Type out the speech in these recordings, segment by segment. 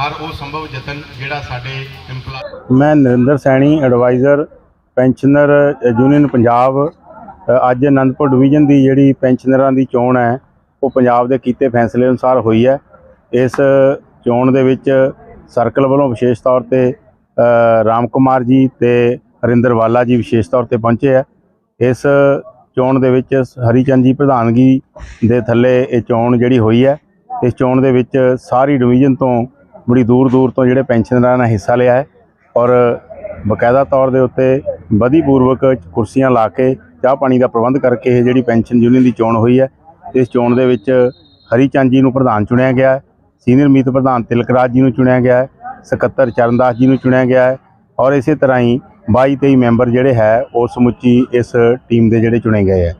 ਹਰ ਉਹ ਸੰਭਵ ਯਤਨ ਜਿਹੜਾ ਸਾਡੇ EMPLOYE ਮੈਂ Narinder Saini adviser pensioner union Punjab. ਅੱਜ ਅਨੰਦਪੁਰ ਡਿਵੀਜ਼ਨ ਦੀ ਜਿਹੜੀ ਪੈਨਸ਼ਨਰਾਂ ਦੀ ਚੋਣ ਹੈ, ਉਹ ਪੰਜਾਬ ਦੇ ਕੀਤੇ ਫੈਸਲੇ ਅਨੁਸਾਰ ਹੋਈ ਹੈ। ਇਸ ਚੋਣ ਦੇ ਵਿੱਚ ਸਰਕਲ ਵੱਲੋਂ ਵਿਸ਼ੇਸ਼ ਤੌਰ ਤੇ ਰਾਮ ਕੁਮਾਰ ਜੀ ਤੇ ਹਰਿੰਦਰ ਵਾਲਾ ਜੀ ਵਿਸ਼ੇਸ਼ ਤੌਰ ਤੇ ਪਹੁੰਚੇ ਹੈ। ਇਸ ਚੋਣ ਦੇ ਵਿੱਚ ਹਰੀਚੰਦ ਜੀ ਪ੍ਰਧਾਨਗੀ ਦੇ ਥੱਲੇ ਇਹ ਚੋਣ ਜਿਹੜੀ ਹੋਈ ਹੈ, ਇਸ ਚੋਣ ਦੇ ਵਿੱਚ ਸਾਰੀ ਡਿਵੀਜ਼ਨ ਤੋਂ ਬੜੀ ਦੂਰ ਦੂਰ ਤੋਂ ਜਿਹੜੇ ਪੈਨਸ਼ਨਰਾਂ ਨੇ ਹਿੱਸਾ ਲਿਆ ਹੈ ਔਰ ਬਕਾਇਦਾ ਤੌਰ ਦੇ ਉੱਤੇ ਵਧੀ ਪੂਰਵਕ ਕੁਰਸੀਆਂ ਲਾ ਕੇ ਚਾਹ ਪਾਣੀ ਦਾ ਪ੍ਰਬੰਧ ਕਰਕੇ ਇਹ ਜਿਹੜੀ ਪੈਨਸ਼ਨ ਯੂਨੀਅਨ ਦੀ ਚੋਣ ਹੋਈ ਹੈ, ਇਸ ਚੋਣ ਦੇ ਵਿੱਚ ਹਰੀ ਚੰਦ ਜੀ ਨੂੰ ਪ੍ਰਧਾਨ ਚੁਣਿਆ ਗਿਆ ਹੈ, ਸੀਨੀਅਰ ਮੀਤ ਪ੍ਰਧਾਨ ਤਿਲਕਰਾਜ ਜੀ ਨੂੰ ਚੁਣਿਆ ਗਿਆ ਹੈ, ਸਕੱਤਰ ਚਰਨਦਾਸ ਜੀ ਨੂੰ ਚੁਣਿਆ ਗਿਆ ਹੈ ਔਰ ਇਸੇ ਤਰ੍ਹਾਂ ਹੀ 22 23 ਮੈਂਬਰ ਜਿਹੜੇ ਹੈ, ਉਹ ਸਮੁੱਚੀ ਇਸ ਟੀਮ ਦੇ ਜਿਹੜੇ ਚੁਣੇ ਗਏ ਹੈ।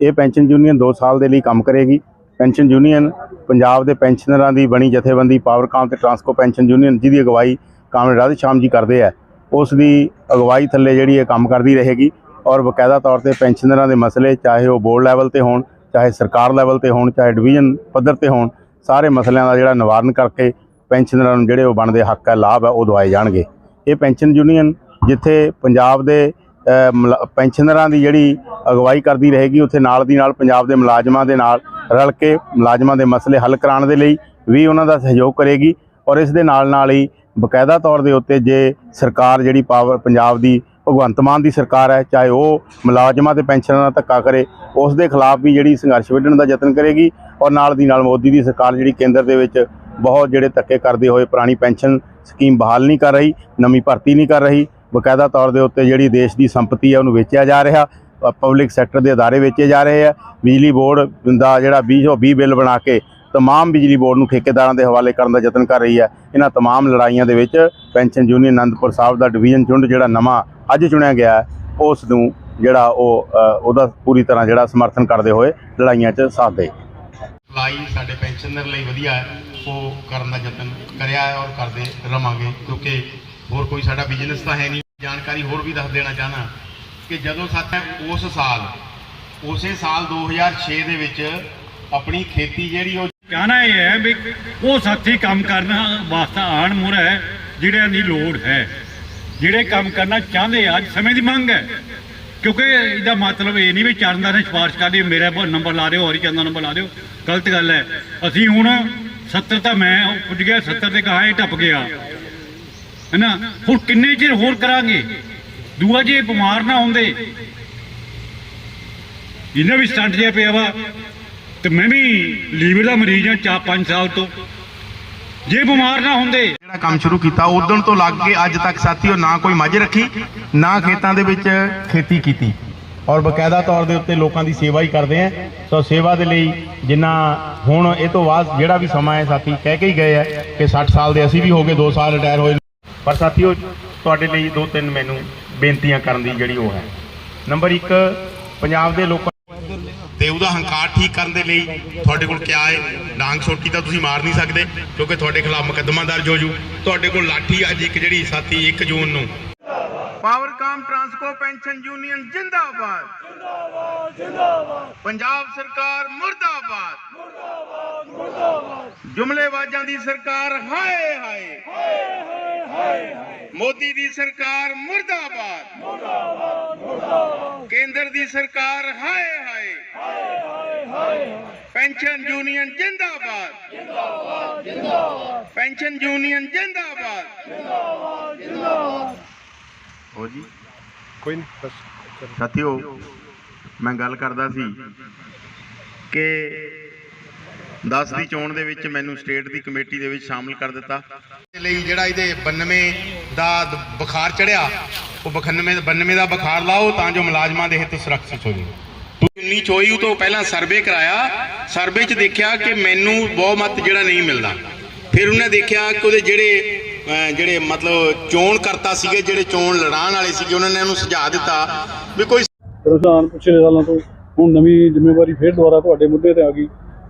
ਇਹ ਪੈਨਸ਼ਨ ਯੂਨੀਅਨ 2 ਸਾਲ ਦੇ ਲਈ ਕੰਮ ਕਰੇਗੀ। ਪੈਨਸ਼ਨ ਯੂਨੀਅਨ ਪੰਜਾਬ ਦੇ ਪੈਨਸ਼ਨਰਾਂ ਦੀ ਬਣੀ ਜਥੇਬੰਦੀ ਪਾਵਰਕਾਮ ਤੇ ਟਰਾਂਸਕੋ ਪੈਨਸ਼ਨ ਯੂਨੀਅਨ, ਜਿਹਦੀ ਅਗਵਾਈ ਕਾਮਰੇਡ ਰਾਧੇ ਸ਼ਾਮ ਜੀ ਕਰਦੇ ਆ, ਉਸ ਦੀ ਅਗਵਾਈ ਥੱਲੇ ਜਿਹੜੀ ਇਹ ਕੰਮ ਕਰਦੀ ਰਹੇਗੀ ਔਰ ਬਕਾਇਦਾ ਤੌਰ ਤੇ ਪੈਨਸ਼ਨਰਾਂ ਦੇ ਮਸਲੇ, ਚਾਹੇ ਉਹ ਬੋਰਡ ਲੈਵਲ ਤੇ ਹੋਣ, ਚਾਹੇ ਸਰਕਾਰ ਲੈਵਲ ਤੇ ਹੋਣ, ਚਾਹੇ ਡਿਵੀਜ਼ਨ ਪੱਧਰ ਤੇ ਹੋਣ, ਸਾਰੇ ਮਸਲਿਆਂ ਦਾ ਜਿਹੜਾ ਨਿਵਾਰਨ ਕਰਕੇ ਪੈਨਸ਼ਨਰਾਂ ਨੂੰ ਜਿਹੜੇ ਉਹ ਬਣਦੇ ਹੱਕ ਹੈ, ਲਾਭ ਹੈ, ਉਹ ਦਵਾਏ ਜਾਣਗੇ। ਇਹ ਪੈਨਸ਼ਨ ਯੂਨੀਅਨ ਜਿੱਥੇ ਪੰਜਾਬ ਦੇ ਪੈਨਸ਼ਨਰਾਂ ਦੀ ਜਿਹੜੀ ਅਗਵਾਈ ਕਰਦੀ ਰਹੇਗੀ, ਉੱਥੇ ਨਾਲ ਦੀ ਨਾਲ ਪੰਜਾਬ ਦੇ ਮੁਲਾਜ਼ਮਾਂ ਦੇ ਨਾਲ ਰਲ ਕੇ ਮੁਲਾਜ਼ਮਾਂ ਦੇ ਮਸਲੇ ਹੱਲ ਕਰਾਉਣ ਦੇ ਲਈ ਵੀ ਉਹਨਾਂ ਦਾ ਸਹਿਯੋਗ ਕਰੇਗੀ ਔਰ ਇਸ ਦੇ ਨਾਲ ਨਾਲ ਹੀ ਬਕਾਇਦਾ ਤੌਰ ਦੇ ਉੱਤੇ ਜੇ ਸਰਕਾਰ ਜਿਹੜੀ ਪਾਵਰ ਪੰਜਾਬ ਦੀ ਭਗਵੰਤ ਮਾਨ ਦੀ ਸਰਕਾਰ ਹੈ, ਚਾਹੇ ਉਹ ਮੁਲਾਜ਼ਮਾਂ ਤੇ ਪੈਨਸ਼ਨਰਾਂ ਨਾਲ ਧੱਕਾ ਕਰੇ, ਉਸ ਦੇ ਖਿਲਾਫ ਵੀ ਜਿਹੜੀ ਸੰਘਰਸ਼ ਵਿੱਢਣ ਦਾ ਯਤਨ ਕਰੇਗੀ ਔਰ ਨਾਲ ਦੀ ਨਾਲ ਮੋਦੀ ਦੀ ਸਰਕਾਰ ਜਿਹੜੀ ਕੇਂਦਰ ਦੇ ਵਿੱਚ ਬਹੁਤ ਜਿਹੜੇ ਧੱਕੇ ਕਰਦੇ ਹੋਏ ਪੁਰਾਣੀ ਪੈਨਸ਼ਨ ਸਕੀਮ ਬਹਾਲ ਨਹੀਂ ਕਰ ਰਹੀ, ਨਵੀਂ ਭਰਤੀ ਨਹੀਂ ਕਰ ਰਹੀ ਬਕਾਇਦਾ ਤੌਰ ਦੇ ਉੱਤੇ ਜਿਹੜੀ ਦੇਸ਼ ਦੀ ਸੰਪਤੀ ਹੈ ਉਹਨੂੰ ਵੇਚਿਆ ਜਾ ਰਿਹਾ ਪਬਲਿਕ ਸੈਕਟਰ ਦੇ ਅਦਾਰੇ ਵੇਚੇ ਜਾ ਰਹੇ ਆ ਬਿਜਲੀ ਬੋਰਡ ਦਾ ਜਿਹੜਾ 2020 ਬਿੱਲ ਬਣਾ ਕੇ ਤਮਾਮ ਬਿਜਲੀ ਬੋਰਡ ਨੂੰ ਠੇਕੇਦਾਰਾਂ ਦੇ ਹਵਾਲੇ ਕਰਨ ਦਾ ਯਤਨ ਕਰ ਰਹੀ ਹੈ। ਇਹਨਾਂ ਤਮਾਮ ਲੜਾਈਆਂ ਦੇ ਵਿੱਚ ਪੈਨਸ਼ਨ ਯੂਨੀਅਨ ਅਨੰਦਪੁਰ ਸਾਹਿਬ ਦਾ ਡਿਵੀਜ਼ਨ ਚੁੰਡ ਜਿਹੜਾ ਨਵਾਂ ਅੱਜ ਚੁਣਿਆ ਗਿਆ ਹੈ, ਉਸ ਨੂੰ ਜਿਹੜਾ ਉਹ ਉਹਦਾ ਪੂਰੀ ਤਰ੍ਹਾਂ ਜਿਹੜਾ ਸਮਰਥਨ ਕਰਦੇ ਹੋਏ ਲੜਾਈਆਂ 'ਚ ਸਾਥ ਦੇ ਲਾਈ ਸਾਡੇ ਪੈਨਸ਼ਨਰ ਲਈ ਵਧੀਆ ਹੈ ਉਹ ਕਰਨ ਦਾ ਯਤਨ ਕਰਿਆ ਹੈ ਔਰ ਕਰਦੇ ਰਵਾਂਗੇ ਕਿਉਂਕਿ ਹੋਰ ਕੋਈ ਸਾਡਾ ਬਿਜ਼ਨਸ ਤਾਂ ਹੈ ਨਹੀਂ। ਜਾਣਕਾਰੀ ਹੋਰ ਵੀ ਦੱਸ ਦੇਣਾ ਚਾਹਨਾ ਕਿ ਜਦੋਂ ਸਾਡਾ ਉਸ ਸਾਲ, ਉਸੇ ਸਾਲ 2006 ਦੇ ਵਿੱਚ ਆਪਣੀ ਖੇਤੀ ਜਿਹੜੀ ਉਹ ਕਹਿਣਾ ਇਹ ਹੈ ਵੀ ਉਹ ਸਾਥੀ ਕੰਮ ਕਰਨ ਵਾਸਤੇ ਆਣ ਮੁਰ ਹੈ, ਜਿਹੜਿਆਂ ਦੀ ਲੋੜ ਹੈ। ਜਿਹੜੇ ਕੰਮ ਕਰਨਾ ਚਾਹੁੰਦੇ ਆ, ਅੱਜ ਸਮੇਂ ਦੀ ਮੰਗ ਹੈ। ਕਿਉਂਕਿ ਇਹਦਾ ਮਤਲਬ ਇਹ ਨਹੀਂ ਵੀ ਚਰਨਦਾਰ ਨੇ ਸਿਫਾਰਿਸ਼ ਕਰਦੀ ਮੇਰਾ ਨੰਬਰ ਲਾ ਦਿਓ, ਹਰੀ ਚੰਦ ਦਾ ਨੰਬਰ ਲਾ ਦਿਓ। ਗਲਤ ਗੱਲ ਹੈ। ਅਸੀਂ ਹੁਣ 70 ਤਾਂ ਮੈਂ ਪੁੱਜ ਗਿਆ 70 ਤੇ ਕਹਾ ਇਹ ਟੱਪ ਗਿਆ। ਹੈਨਾ? ਹੁਣ ਕਿੰਨੇ ਚਿਰ ਹੋਰ ਕਰਾਂਗੇ? ਦੂਆ ਜੇ ਬਿਮਾਰ ਨਾ ਹੁੰਦੇ। ਇਹਨਾਂ ਵੀ ਸਟੰਟ ਜਿਹਾ ਪਿਆ ਵਾ। ਤੇ ਮੈਂ ਵੀ ਲੀਵਰ ਦਾ ਮਰੀਜ਼ ਹਾਂ ਚਾ 5 ਸਾਲ ਤੋਂ। ਜੇ ਬਿਮਾਰ ਨਾ ਹੁੰਦੇ। ਜਿਹੜਾ ਕੰਮ ਸ਼ੁਰੂ ਕੀਤਾ ਉਦੋਂ ਤੋਂ ਲੱਗ ਕੇ ਅੱਜ ਤੱਕ ਸਾਥੀਓ ਨਾ ਕੋਈ ਮੱਝ ਰੱਖੀ, ਨਾ ਖੇਤਾਂ ਦੇ ਵਿੱਚ ਖੇਤੀ ਕੀਤੀ। ਔਰ ਬਕਾਇਦਾ ਤੌਰ ਦੇ ਉੱਤੇ ਲੋਕਾਂ ਦੀ ਸੇਵਾ ਹੀ ਕਰਦੇ ਆ। ਸੋ ਸੇਵਾ ਦੇ ਲਈ ਜਿੰਨਾ ਹੁਣ ਇਹ ਤੋਂ ਬਾਅਦ ਜਿਹੜਾ ਵੀ ਸਮਾਂ ਹੈ ਸਾਥੀ, ਕਹਿ ਕੇ ਹੀ ਗਏ ਆ ਕਿ 60 ਸਾਲ ਦੇ ਅਸੀਂ ਵੀ ਹੋ ਗਏ 2 ਸਾਲ ਰਿਟਾਇਰ ਹੋਏ। ਪਰ ਸਾਥੀਓ ਤੁਹਾਡੇ ਲਈ ਦੋ ਤਿੰਨ ਮੈਨੂੰ ਬੇਨਤੀਆਂ ਕਰਨ ਦੀ ਜਿਹੜੀ ਉਹ ਹੈ। ਨੰਬਰ 1 ਪੰਜਾਬ ਦੇ ਲੋਕਾਂ ਤੇ ਉਹਦਾ ਹੰਕਾਰ ਠੀਕ ਕਰਨ ਦੇ ਲਈ ਤੁਹਾਡੇ ਕੋਲ ਕਿਆ ਹੈ? ਡਾਂਗ ਛੋਟੀ ਤਾਂ ਤੁਸੀਂ ਮਾਰ ਨਹੀਂ ਸਕਦੇ ਕਿਉਂਕਿ ਤੁਹਾਡੇ ਖਿਲਾਫ ਮੁਕੱਦਮਾ ਦਰਜ ਹੋ ਜੂ। ਤੁਹਾਡੇ ਕੋਲ ਲਾਠੀ ਅੱਜ ਇੱਕ ਜਿਹੜੀ ਸਾਥੀ 1 ਜੂਨ ਨੂੰ। ਪਾਵਰਕਾਮ ਟਰਾਂਸਕੋ ਪੈਨਸ਼ਨ ਯੂਨੀਅਨ ਜਿੰਦਾਬਾਦ। ਜਿੰਦਾਬਾਦ ਜਿੰਦਾਬਾਦ ਪੰਜਾਬ ਸਰਕਾਰ ਮੁਰਦਾਬਾਦ। ਮੁਰਦਾਬਾਦ ਮੁਰਦਾਬਾਦ ਜੁਮਲੇਬਾਜ਼ਾਂ ਦੀ ਸਰਕਾਰ ਹਾਏ ਹਾਏ ਹਾਏ ਹਾਏ ਮੋਦੀ ਦੀ ਸਰਕਾਰ ਮੁਰਦਾਬਾਦ। ਕੇਂਦਰ ਦੀ ਸਰਕਾਰ ਹਾਏ ਹਾਏ। ਪੈਨਸ਼ਨ ਯੂਨੀਅਨ ਜਿੰਦਾਬਾਦ। ਜਿੰਦਾਬਾਦ ਜਿੰਦਾਬਾਦ ਪੈਨਸ਼ਨ ਯੂਨੀਅਨ ਜਿੰਦਾਬਾਦ। ਹੋ ਜੀ? ਕੋਈ ਨਹੀਂ ਬਸ। ਸਾਥੀਓ ਮੈਂ ਗੱਲ ਕਰਦਾ ਸੀ ਕਿ 10 ਦੀ ਚੋਣ ਦੇ ਵਿੱਚ ਮੈਨੂੰ ਸਟੇਟ ਦੀ ਕਮੇਟੀ ਦੇ ਵਿੱਚ ਸ਼ਾਮਲ ਕਰ ਦਿੱਤਾ। ਲਈ ਜਿਹੜਾ ਇਹਦੇ 92 ਦਾ ਬੁਖਾਰ ਚੜਿਆ ਉਹ 92 92 ਦਾ ਬੁਖਾਰ ਲਾਓ ਤਾਂ ਜੋ ਮੁਲਾਜ਼ਮਾਂ ਦੇ ਹਿੱਤ ਸੁਰੱਖਿਅਤ ਹੋ ਜਾਣ। 19 ਚੋਈ ਤੋਂ ਪਹਿਲਾਂ ਸਰਵੇ ਕਰਾਇਆ ਸਰਵੇ 'ਚ ਦੇਖਿਆ ਕਿ ਮੈਨੂੰ ਬਹੁਮਤ ਜਿਹੜਾ ਨਹੀਂ ਮਿਲਦਾ। ਫਿਰ ਉਹਨੇ ਦੇਖਿਆ ਕਿ ਉਹਦੇ ਜਿਹੜੇ ਜਿਹੜੇ ਮਤਲਬ ਚੋਣ ਕਰਤਾ ਸੀਗੇ ਜਿਹੜੇ ਚੋਣ ਲੜਾਉਣ ਵਾਲੇ ਸੀਗੇ ਉਹਨਾਂ ਨੇ ਉਹਨੂੰ ਸੁਝਾਅ ਦਿੱਤਾ ਵੀ ਕੋਈ ਰੁਝਾਨ ਪਿਛਲੇ ਸਾਲਾਂ ਤੋਂ ਹੁਣ ਨਵੀਂ ਜ਼ਿੰਮੇਵਾਰੀ ਫੇਰ ਦੁਬਾਰਾ ਤੁਹਾਡੇ ਮੁੱਦੇ ਤੇ ਆ ਗਈ।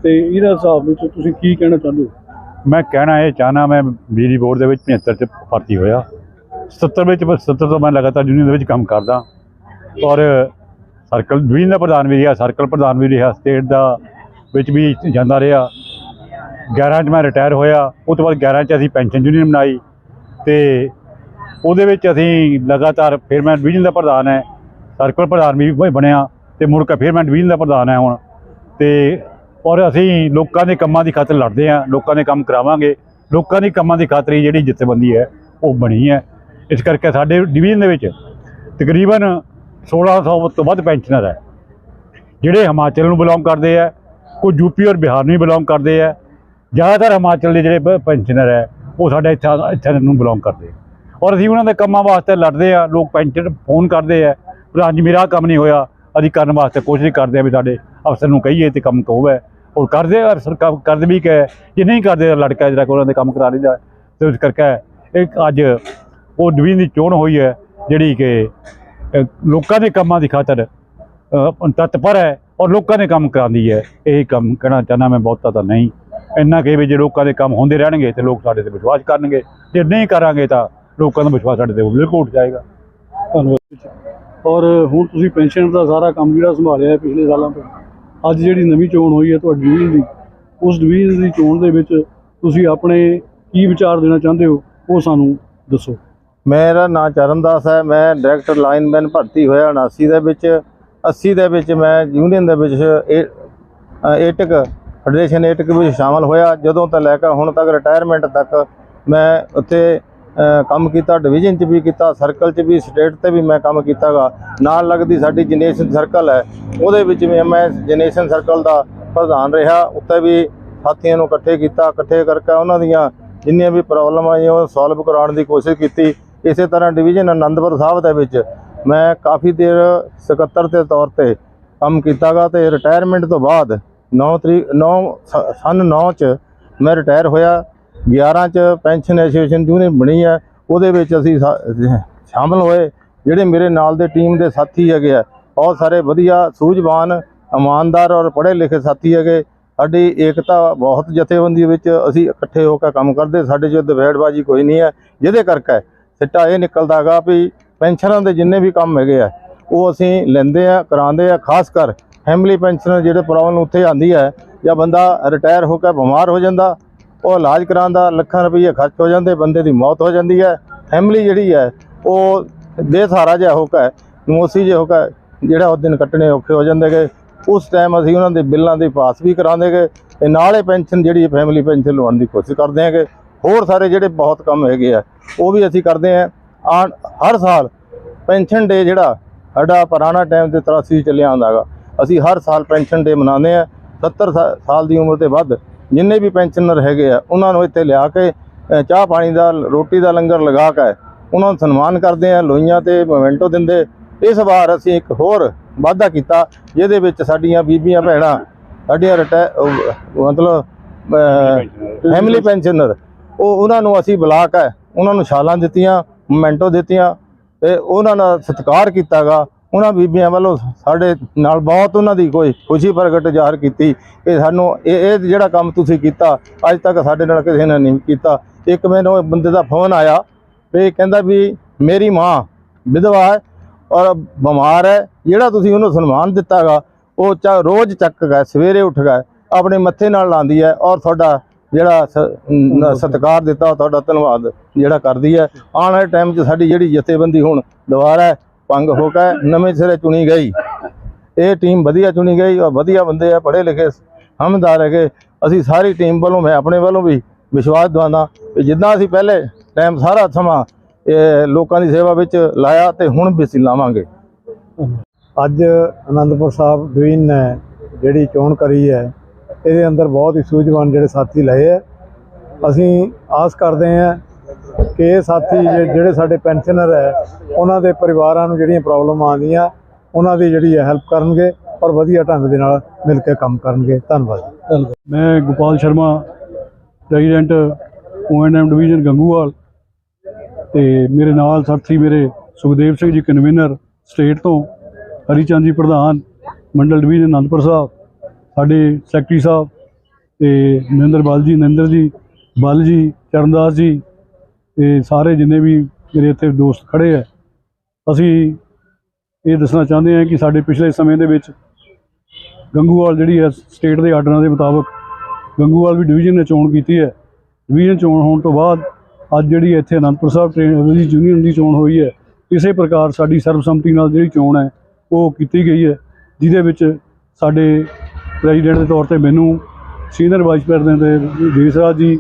ਤੇ ਇਹਦਾ ਹਿਸਾਬ ਵਿੱਚ ਤੁਸੀਂ ਕੀ ਕਹਿਣਾ ਚਾਹੁੰਦੇ ਹੋ? ਮੈਂ ਕਹਿਣਾ ਇਹ ਚਾਹਨਾ, ਮੈਂ ਬਿਜਲੀ ਬੋਰਡ ਦੇ ਵਿੱਚ 75 ਚ ਭਰਤੀ ਹੋਇਆ। 77 ਵਿੱਚ 77 ਤੋਂ ਮੈਂ ਲਗਾਤਾਰ ਯੂਨੀਅਨ ਦੇ ਵਿੱਚ ਕੰਮ ਕਰਦਾ। ਔਰ ਸਰਕਲ ਡਿਵੀਜ਼ਨ ਦਾ ਪ੍ਰਧਾਨ ਵੀ ਰਿਹਾ ਸਰਕਲ ਪ੍ਰਧਾਨ ਵੀ ਰਿਹਾ ਸਟੇਟ ਦਾ ਵਿੱਚ ਵੀ ਜਾਂਦਾ ਰਿਹਾ। 11 ਚ ਮੈਂ ਰਿਟਾਇਰ ਹੋਇਆ। ਉਹ ਤੋਂ ਬਾਅਦ 11 ਚ ਅਸੀਂ ਪੈਨਸ਼ਨ ਯੂਨੀਅਨ ਬਣਾਈ। ਤੇ ਉਹਦੇ ਵਿੱਚ ਅਸੀਂ ਲਗਾਤਾਰ ਫਿਰ ਮੈਂ ਡਿਵੀਜ਼ਨ ਦਾ ਪ੍ਰਧਾਨ ਹੈ। ਸਰਕਲ ਪ੍ਰਧਾਨ ਵੀ ਬ- ਬਣਿਆ। ਤੇ ਮੁੜ ਕੇ ਫਿਰ ਮੈਂ ਡਿਵੀਜ਼ਨ ਦਾ ਪ੍ਰਧਾਨ ਹੈ ਹੁਣ। ਤੇ ਔਰ ਅਸੀਂ ਲੋਕਾਂ ਦੇ ਕੰਮਾਂ ਦੀ ਖਾਤਰ ਲੜਦੇ ਹਾਂ, ਲੋਕਾਂ ਦੇ ਕੰਮ ਕਰਾਵਾਂਗੇ। ਲੋਕਾਂ ਦੀ ਕੰਮਾਂ ਦੀ ਖਾਤਰ ਜਿਹੜੀ ਜਥੇਬੰਦੀ ਹੈ, ਉਹ ਬਣੀ ਹੈ। ਇਸ ਕਰਕੇ ਸਾਡੇ ਡਿਵੀਜ਼ਨ ਦੇ ਵਿੱਚ ਤਕਰੀਬਨ 1600 ਤੋਂ ਵੱਧ ਪੈਨਸ਼ਨਰ ਹੈ। ਜਿਹੜੇ ਹਿਮਾਚਲ ਨੂੰ ਬਿਲੋਂਗ ਕਰਦੇ ਆ ਕੁਝ ਯੂਪੀ ਔਰ ਬਿਹਾਰ ਨੂੰ ਬਿਲੋਂਗ ਕਰਦੇ ਆ ਜ਼ਿਆਦਾਤਰ ਹਿਮਾਚਲ ਦੇ ਜਿਹੜੇ ਪ- ਪੈਨਸ਼ਨਰ ਹੈ, ਉਹ ਸਾਡੇ ਇੱਥੇ ਇੱਥੇ ਨੂੰ ਬਿਲੋਂਗ ਕਰਦੇ ਆ ਔਰ ਅਸੀਂ ਉਹਨਾਂ ਦੇ ਕੰਮਾਂ ਵਾਸਤੇ ਲੜਦੇ ਆ ਲੋਕ ਪੈਨਸ਼ਨ ਫੋਨ ਕਰਦੇ ਆ ਪ੍ਰਧਾਨ ਜੀ, ਮੇਰਾ ਕੰਮ ਨਹੀਂ ਹੋਇਆ, ਅਸੀਂ ਕਰਨ ਵਾਸਤੇ ਕੋਸ਼ਿਸ਼ ਕਰਦੇ ਆ ਵੀ ਸਾਡੇ ਅਫਸਰ ਨੂੰ ਕਹੀਏ ਤੇ ਕੰਮ ਹੋਵੇ। ਉਹ ਕਰਦੇ ਆ ਸਰਕਾਰ ਕਰਦੇ ਵੀ ਕਿ ਜੇ ਨਹੀਂ ਕਰਦੇ ਲੜਕਾ ਜਿਹੜਾ ਕਿ ਉਹਨਾਂ ਦੇ ਕੰਮ ਕਰਾ ਲਈਦਾ ਤੇ ਇਸ ਕਰਕੇ ਇੱਕ ਅੱਜ ਉਹ ਡਿਵੀਜ਼ਨ ਦੀ ਚੋਣ ਹੋਈ ਹੈ, ਜਿਹੜੀ ਕਿ ਲੋਕਾਂ ਦੇ ਕੰਮਾਂ ਦੀ ਖਾਤਰ ਤਤਪਰ ਹੈ ਔਰ ਲੋਕਾਂ ਦੇ ਕੰਮ ਕਰਾਉਂਦੀ ਹੈ। ਇਹ ਕੰਮ ਕਹਿਣਾ ਚਾਹੁੰਦਾ ਮੈਂ ਬਹੁਤਾ ਤਾਂ ਨਹੀਂ। ਇੰਨਾ ਕਿ ਵੀ ਜੇ ਲੋਕਾਂ ਦੇ ਕੰਮ ਹੁੰਦੇ ਰਹਿਣਗੇ ਤੇ ਲੋਕ ਸਾਡੇ ਤੇ ਵਿਸ਼ਵਾਸ ਕਰਨਗੇ। ਜੇ ਨਹੀਂ ਕਰਾਂਗੇ ਤਾਂ ਲੋਕਾਂ ਦਾ ਵਿਸ਼ਵਾਸ ਸਾਡੇ ਤੇ ਬਿਲਕੁਲ ਉੱਠ ਜਾਏਗਾ। ਧੰਨਵਾਦ। ਔਰ ਹੁਣ ਤੁਸੀਂ ਪੈਨਸ਼ਨ ਦਾ ਸਾਰਾ ਕੰਮ ਜਿਹੜਾ ਸੰਭਾਲਿਆ ਪਿਛਲੇ ਸਾਲਾਂ ਤੋਂ। ਅੱਜ ਜਿਹੜੀ ਨਵੀਂ ਚੋਣ ਹੋਈ ਹੈ ਤੁਹਾਡੀ ਡਿਵੀਜ਼ਨ ਦੀ, ਉਸ ਡਿਵੀਜ਼ਨ ਦੀ ਚੋਣ ਦੇ ਵਿੱਚ ਤੁਸੀਂ ਆਪਣੇ ਕੀ ਵਿਚਾਰ ਦੇਣਾ ਚਾਹੁੰਦੇ ਹੋ, ਉਹ ਸਾਨੂੰ ਦੱਸੋ। ਮੇਰਾ ਨਾਂ ਚਰਨਦਾਸ ਹੈ, ਮੈਂ ਡਾਇਰੈਕਟਰ ਲਾਈਨਮੈਨ ਭਰਤੀ ਹੋਇਆ 79 ਦੇ ਵਿੱਚ 80 ਦੇ ਵਿੱਚ ਮੈਂ ਯੂਨੀਅਨ ਦੇ ਵਿੱਚ ਏਟਕ, ਫੈਡਰੇਸ਼ਨ ਏਟਕ ਵਿੱਚ ਸ਼ਾਮਲ ਹੋਇਆ। ਜਦੋਂ ਤੋਂ ਲੈ ਕੇ ਹੁਣ ਤੱਕ ਰਿਟਾਇਰਮੈਂਟ ਤੱਕ ਮੈਂ ਉੱਥੇ ਕੰਮ ਕੀਤਾ ਡਿਵੀਜ਼ਨ 'ਚ ਵੀ ਕੀਤਾ ਸਰਕਲ 'ਚ ਵੀ ਸਟੇਟ ਤੇ ਵੀ ਮੈਂ ਕੰਮ ਕੀਤਾਗਾ। ਨਾਲ ਲੱਗਦੀ ਸਾਡੀ ਜਨਰੇਸ਼ਨ ਸਰਕਲ ਹੈ। ਉਹਦੇ ਵਿੱਚ ਵੀ ਮੈਂ ਜਨਰੇਸ਼ਨ ਸਰਕਲ ਦਾ ਪ੍ਰਧਾਨ ਰਿਹਾ। ਉੱਥੇ ਵੀ ਸਾਥੀਆਂ ਨੂੰ ਇਕੱਠੇ ਕੀਤਾ, ਇਕੱਠੇ ਕਰਕੇ ਉਹਨਾਂ ਦੀਆਂ ਜਿੰਨੀਆਂ ਵੀ ਪ੍ਰੋਬਲਮ ਆਈਆਂ, ਉਹ ਸੋਲਵ ਕਰਾਉਣ ਦੀ ਕੋਸ਼ਿਸ਼ ਕੀਤੀ। ਇਸੇ ਤਰ੍ਹਾਂ ਡਿਵੀਜ਼ਨ ਆਨੰਦਪੁਰ ਸਾਹਿਬ ਦੇ ਵਿੱਚ ਮੈਂ ਕਾਫੀ ਦੇਰ ਸਕੱਤਰ ਦੇ ਤੌਰ ਤੇ ਕੰਮ ਕੀਤਾਗਾ ਤੇ ਰਿਟਾਇਰਮੈਂਟ ਤੋਂ ਬਾਅਦ 9 ਤਰੀਕ 9 ਸਨ 9 ਚ ਮੈਂ ਰਿਟਾਇਰ ਹੋਇਆ। 11 ਚ ਪੈਨਸ਼ਨ ਐਸੋਸੀਏਸ਼ਨ ਯੂਨੀਅਨ ਬਣੀ ਹੈ ਉਹਦੇ ਵਿੱਚ ਅਸੀਂ ਸਾ- ਸ਼ਾਮਲ ਹੋਏ। ਜਿਹੜੇ ਮੇਰੇ ਨਾਲ ਦੇ ਟੀਮ ਦੇ ਸਾਥੀ ਹੈਗੇ ਆ, ਬਹੁਤ ਸਾਰੇ ਵਧੀਆ, ਸੂਝਵਾਨ, ਇਮਾਨਦਾਰ ਔਰ ਪੜ੍ਹੇ ਲਿਖੇ ਸਾਥੀ ਹੈਗੇ। ਸਾਡੀ ਏਕਤਾ ਬਹੁਤ ਜਥੇਬੰਦੀ ਵਿੱਚ ਅਸੀਂ ਇਕੱਠੇ ਹੋ ਕੇ ਕੰਮ ਕਰਦੇ। ਸਾਡੇ 'ਚ ਦਵੇੜਬਾਜੀ ਕੋਈ ਨਹੀਂ ਹੈ। ਜਿਹਦੇ ਕਰਕੇ ਸਿੱਟਾ ਇਹ ਨਿਕਲਦਾਗਾ ਵੀ ਪੈਨਸ਼ਨਾਂ ਦੇ ਜਿੰਨੇ ਵੀ ਕੰਮ ਹੈਗੇ ਆ, ਉਹ ਅਸੀਂ ਲੈਂਦੇ ਆ, ਕਰਾਉਂਦੇ ਆ। ਖਾਸ ਕਰ ਫੈਮਿਲੀ ਪੈਨਸ਼ਨਰ ਜਿਹੜੇ ਪ੍ਰੋਬਲਮ ਉੱਥੇ ਆਂਦੀ ਹੈ, ਜਾਂ ਬੰਦਾ ਰਿਟਾਇਰ ਹੋ ਕੇ ਬਿਮਾਰ ਹੋ ਜਾਂਦਾ ਉਹ ਇਲਾਜ ਕਰਾਉਂਦਾ ਲੱਖਾਂ ਰੁਪਏ ਖਰਚ ਹੋ ਜਾਂਦੇ, ਬੰਦੇ ਦੀ ਮੌਤ ਹੋ ਜਾਂਦੀ ਹੈ। ਫੈਮਿਲੀ ਜਿਹੜੀ ਹੈ, ਉਹ ਬੇਸਹਾਰਾ ਜਿਹਾ ਹੋ ਕੇ, ਮੋਸੀ ਜਿਹਾ ਹੋ ਕੇ, ਜਿਹੜਾ ਉਹ ਦਿਨ ਕੱਟਣੇ ਔਖੇ ਹੋ ਜਾਂਦੇ ਗਏ। ਉਸ ਟਾਈਮ ਅਸੀਂ ਉਹਨਾਂ ਦੇ ਬਿੱਲਾਂ ਦੀ ਪਾਸ ਵੀ ਕਰਾਉਂਦੇ ਗਏ ਤੇ ਨਾਲੇ ਪੈਨਸ਼ਨ ਜਿਹੜੀ ਫੈਮਿਲੀ ਪੈਨਸ਼ਨ ਲਵਾਉਣ ਦੀ ਕੋਸ਼ਿਸ਼ ਕਰਦੇ ਹੈਗੇ। ਹੋਰ ਸਾਰੇ ਜਿਹੜੇ ਬਹੁਤ ਕੰਮ ਹੈਗੇ ਆ, ਉਹ ਵੀ ਅਸੀਂ ਕਰਦੇ ਆ ਹਰ ਸਾਲ ਪੈਨਸ਼ਨ ਡੇ ਜਿਹੜਾ, ਸਾਡਾ ਪੁਰਾਣਾ ਟਾਈਮ ਤੇ 83 ਚੱਲਿਆ ਆਉਂਦਾਗਾ ਅਸੀਂ ਹਰ ਸਾਲ ਪੈਨਸ਼ਨ ਡੇ ਮਨਾਉਂਦੇ ਆ 70 ਸਾ- ਸਾਲ ਦੀ ਉਮਰ ਦੇ ਵੱਧ ਜਿੰਨੇ ਵੀ ਪੈਨਸ਼ਨਰ ਹੈਗੇ ਆ, ਉਹਨਾਂ ਨੂੰ ਇੱਥੇ ਲਿਆ ਕੇ ਚਾਹ ਪਾਣੀ ਦਾ, ਰੋਟੀ ਦਾ ਲੰਗਰ ਲਗਾ ਕੇ ਉਹਨਾਂ ਨੂੰ ਸਨਮਾਨ ਕਰਦੇ ਆ ਲੋਈਆਂ ਤੇ ਮੋਮੈਂਟੋ ਦਿੰਦੇ। ਇਸ ਵਾਰ ਅਸੀਂ ਇੱਕ ਹੋਰ ਵਾਅਦਾ ਕੀਤਾ, ਜਿਹਦੇ ਵਿੱਚ ਸਾਡੀਆਂ ਬੀਬੀਆਂ ਭੈਣਾਂ, ਸਾਡੀਆਂ ਰਿਟਾਇਰ ਮਤਲਬ ਫੈਮਿਲੀ ਪੈਨਸ਼ਨਰ ਉਹ ਉਹਨਾਂ ਨੂੰ ਅਸੀਂ ਬੁਲਾ ਕੇ ਉਹਨਾਂ ਨੂੰ ਛਾਲਾਂ ਦਿੱਤੀਆਂ ਮੋਮੈਂਟੋ ਦਿੱਤੀਆਂ ਤੇ ਉਹਨਾਂ ਦਾ ਸਤਿਕਾਰ ਕੀਤਾਗਾ। ਉਹਨਾਂ ਬੀਬੀਆਂ ਵੱਲੋਂ ਸਾਡੇ ਨਾਲ ਬਹੁਤ ਉਹਨਾਂ ਦੀ ਕੋਈ ਖੁਸ਼ੀ ਪ੍ਰਗਟ ਜ਼ਾਹਰ ਕੀਤੀ ਕਿ ਸਾਨੂੰ ਇਹ ਇਹ ਜਿਹੜਾ ਕੰਮ ਤੁਸੀਂ ਕੀਤਾ ਅੱਜ ਤੱਕ ਸਾਡੇ ਨਾਲ ਕਿਸੇ ਨੇ ਨਹੀਂ ਕੀਤਾ। ਇੱਕ ਮੈਨੂੰ ਬੰਦੇ ਦਾ ਫੋਨ ਆਇਆ ਵੀ ਕਹਿੰਦਾ ਵੀ ਮੇਰੀ ਮਾਂ ਵਿਧਵਾ ਹੈ ਔਰ ਬਿਮਾਰ ਹੈ ਜਿਹੜਾ ਤੁਸੀਂ ਉਹਨੂੰ ਸਨਮਾਨ ਦਿੱਤਾਗਾ ਉਹ ਚਾ ਰੋਜ਼ ਚੱਕ ਗਿਆ ਸਵੇਰੇ ਉੱਠ ਗਿਆ ਆਪਣੇ ਮੱਥੇ ਨਾਲ ਲਾਉਂਦੀ ਹੈ ਔਰ ਤੁਹਾਡਾ ਜਿਹੜਾ ਸਤਿਕਾਰ ਦਿੱਤਾ ਤੁਹਾਡਾ ਧੰਨਵਾਦ ਜਿਹੜਾ ਕਰਦੀ ਹੈ। ਆਉਣ ਵਾਲੇ ਟਾਈਮ 'ਚ ਸਾਡੀ ਜਿਹੜੀ ਜਥੇਬੰਦੀ ਹੁਣ ਦੁਬਾਰਾ ਭੰਗ ਹੋ ਕੇ ਨਵੇਂ ਸਿਰੇ ਚੁਣੀ ਗਈ। ਇਹ ਟੀਮ ਵਧੀਆ ਚੁਣੀ ਗਈ ਔਰ ਵਧੀਆ ਬੰਦੇ ਆ, ਪੜ੍ਹੇ ਲਿਖੇ ਹਮਦਾਰ ਹੈਗੇ। ਅਸੀਂ ਸਾਰੀ ਟੀਮ ਵੱਲੋਂ, ਮੈਂ ਆਪਣੇ ਵੱਲੋਂ ਵੀ ਵਿਸ਼ਵਾਸ ਦਵਾਉਂਦਾ ਕਿ ਜਿੱਦਾਂ ਅਸੀਂ ਪਹਿਲੇ ਟਾਈਮ ਸਾਰਾ ਸਮਾਂ ਇਹ ਲੋਕਾਂ ਦੀ ਸੇਵਾ ਵਿੱਚ ਲਾਇਆ ਤੇ ਹੁਣ ਵੀ ਅਸੀਂ ਲਾਵਾਂਗੇ। ਅੱਜ ਆਨੰਦਪੁਰ ਸਾਹਿਬ ਡਿਵੀਜ਼ਨ ਨੇ ਜਿਹੜੀ ਚੋਣ ਕਰੀ ਹੈ, ਇਹਦੇ ਅੰਦਰ ਬਹੁਤ ਹੀ ਸੂਝਵਾਨ ਜਿਹੜੇ ਸਾਥੀ ਲਏ ਹੈ। ਅਸੀਂ ਆਸ ਕਰਦੇ ਹਾਂ ਕਿ ਇਹ ਸਾਥੀ ਜਿਹੜੇ ਸਾਡੇ ਪੈਨਸ਼ਨਰ ਹੈ, ਉਹਨਾਂ ਦੇ ਪਰਿਵਾਰਾਂ ਨੂੰ ਜਿਹੜੀਆਂ ਪ੍ਰੋਬਲਮ ਆਉਂਦੀਆਂ, ਉਹਨਾਂ ਦੀ ਜਿਹੜੀ ਹੈਲਪ ਕਰਨਗੇ ਔਰ ਵਧੀਆ ਢੰਗ ਦੇ ਨਾਲ ਮਿਲ ਕੇ ਕੰਮ ਕਰਨਗੇ। ਧੰਨਵਾਦ। ਮੈਂ Gopal Sharma, president ONM division Ganguwal ਤੇ ਮੇਰੇ ਨਾਲ ਸਾਥੀ ਮੇਰੇ ਸੁਖਦੇਵ ਸਿੰਘ ਜੀ ਕਨਵੀਨਰ ਸਟੇਟ ਤੋਂ ਹਰੀਚੰਦ ਜੀ, ਪ੍ਰਧਾਨ ਮੰਡਲ ਡਿਵੀਜ਼ਨ ਅਨੰਦਪੁਰ ਸਾਹਿਬ, ਸਾਡੇ ਸੈਕਟਰੀ ਸਾਹਿਬ ਤੇ ਮਹਿੰਦਰ ਬਲ ਜੀ ਨਰਿੰਦਰ ਜੀ, ਬਲ ਜੀ, ਚਰਨਦਾਸ ਜੀ ਤੇ ਸਾਰੇ ਜਿੰਨੇ ਵੀ ਮੇਰੇ ਇੱਥੇ ਦੋਸਤ ਖੜੇ ਆ, ਅਸੀਂ ਇਹ ਦੱਸਣਾ ਚਾਹੁੰਦੇ ਹਾਂ ਕਿ ਸਾਡੇ ਪਿਛਲੇ ਸਮੇਂ ਦੇ ਵਿੱਚ ਗੰਗੂਵਾਲ ਜਿਹੜੀ ਹੈ, ਸਟੇਟ ਦੇ ਆਰਡਰਾਂ ਦੇ ਮੁਤਾਬਕ ਗੰਗੂਵਾਲ ਵੀ ਡਿਵੀਜ਼ਨ ਨੇ ਚੋਣ ਕੀਤੀ ਹੈ। ਡਿਵੀਜ਼ਨ ਚੋਣ ਹੋਣ ਤੋਂ ਬਾਅਦ ਅੱਜ ਜਿਹੜੀ ਇੱਥੇ ਅਨੰਦਪੁਰ ਸਾਹਿਬ ਟ੍ਰੇਨ ਯੂਨੀਅਨ ਦੀ ਚੋਣ ਹੋਈ ਹੈ, ਇਸੇ ਪ੍ਰਕਾਰ ਸਾਡੀ ਸਰਬਸੰਮਤੀ ਨਾਲ ਜਿਹੜੀ ਚੋਣ ਹੈ, ਉਹ ਕੀਤੀ ਗਈ ਹੈ, ਜਿਹਦੇ ਵਿੱਚ ਸਾਡੇ ਪ੍ਰੈਜ਼ੀਡੈਂਟ ਦੇ ਤੌਰ ਤੇ ਮੈਨੂੰ ਸੀਨੀਅਰ ਵਾਈਸ ਪ੍ਰੈਜ਼ੀਡੈਂਟ ਦੇ ਦੇਸਰਾਜ ਜੀ,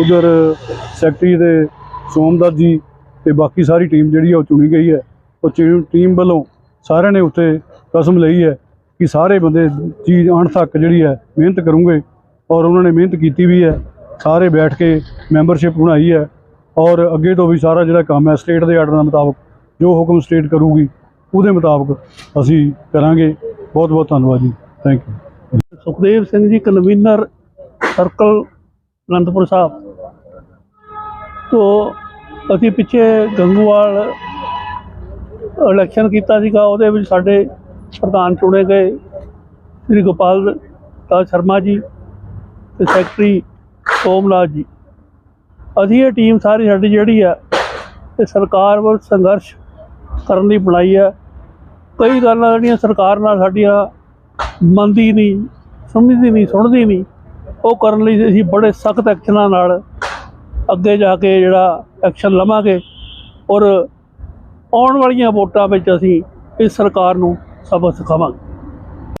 ਉਧਰ ਸੈਕਟਰੀ ਦੇ ਸੋਮਦਤ ਜੀ ਤੇ ਬਾਕੀ ਸਾਰੀ ਟੀਮ ਜਿਹੜੀ ਹੈ ਉਹ ਚੁਣੀ ਗਈ ਹੈ। ਉਹ ਚੀ- ਟੀਮ ਵੱਲੋਂ ਸਾਰਿਆਂ ਨੇ ਉੱਥੇ ਕਸਮ ਲਈ ਹੈ ਕਿ ਸਾਰੇ ਬੰਦੇ ਚੀਜ਼ ਅਣ ਤੱਕ ਜਿਹੜੀ ਹੈ ਮਿਹਨਤ ਕਰੂੰਗੇ ਔਰ ਉਹਨਾਂ ਨੇ ਮਿਹਨਤ ਕੀਤੀ ਵੀ ਹੈ। ਸਾਰੇ ਬੈਠ ਕੇ ਮੈਂਬਰਸ਼ਿਪ ਬਣਾਈ ਹੈ ਔਰ ਅੱਗੇ ਤੋਂ ਵੀ ਸਾਰਾ ਜਿਹੜਾ ਕੰਮ ਹੈ ਸਟੇਟ ਦੇ ਆਰਡਰ ਦੇ ਮੁਤਾਬਕ, ਜੋ ਹੁਕਮ ਸਟੇਟ ਕਰੂਗੀ, ਉਹਦੇ ਮੁਤਾਬਕ ਅਸੀਂ ਕਰਾਂਗੇ। ਬਹੁਤ ਬਹੁਤ ਧੰਨਵਾਦ ਜੀ। Thank you Sukhdev Singh ji, convener circle Anandpur Sahib. ਤੋਂ ਅਸੀਂ ਪਿੱਛੇ ਗੰਗੂਵਾਲ ਇਲੈਕਸ਼ਨ ਕੀਤਾ ਸੀਗਾ, ਉਹਦੇ ਵਿੱਚ ਸਾਡੇ ਪ੍ਰਧਾਨ ਚੁਣੇ ਗਏ ਸ੍ਰੀ ਗੋਪਾਲ ਦਾਸ ਸ਼ਰਮਾ ਜੀ ਤੇ ਸੈਕਟਰੀ ਸੋਮਨਾਥ ਜੀ। ਅਸੀਂ ਇਹ ਟੀਮ ਸਾਰੀ ਸਾਡੀ ਜਿਹੜੀ ਆ ਤੇ ਸਰਕਾਰ ਵੱਲ ਸੰਘਰਸ਼ ਕਰਨ ਲਈ ਬਣਾਈ ਹੈ ਕਈ ਗੱਲਾਂ ਜਿਹੜੀਆਂ ਸਰਕਾਰ ਨਾਲ ਸਾਡੀਆਂ ਮੰਨਦੀ ਨਹੀਂ, ਸਮਝਦੀ ਨਹੀਂ, ਸੁਣਦੀ ਨਹੀਂ, ਉਹ ਕਰਨ ਲਈ ਅਸੀਂ ਬੜੇ ਸਖਤ ਐਕਸ਼ਨਾਂ ਨਾਲ ਅੱਗੇ ਜਾ ਕੇ ਜਿਹੜਾ ਐਕਸ਼ਨ ਲਵਾਂਗੇ ਔਰ ਆਉਣ ਵਾਲੀਆਂ ਵੋਟਾਂ ਵਿੱਚ ਅਸੀਂ ਇਸ ਸਰਕਾਰ ਨੂੰ ਸਬਕ ਸਿਖਾਵਾਂਗੇ।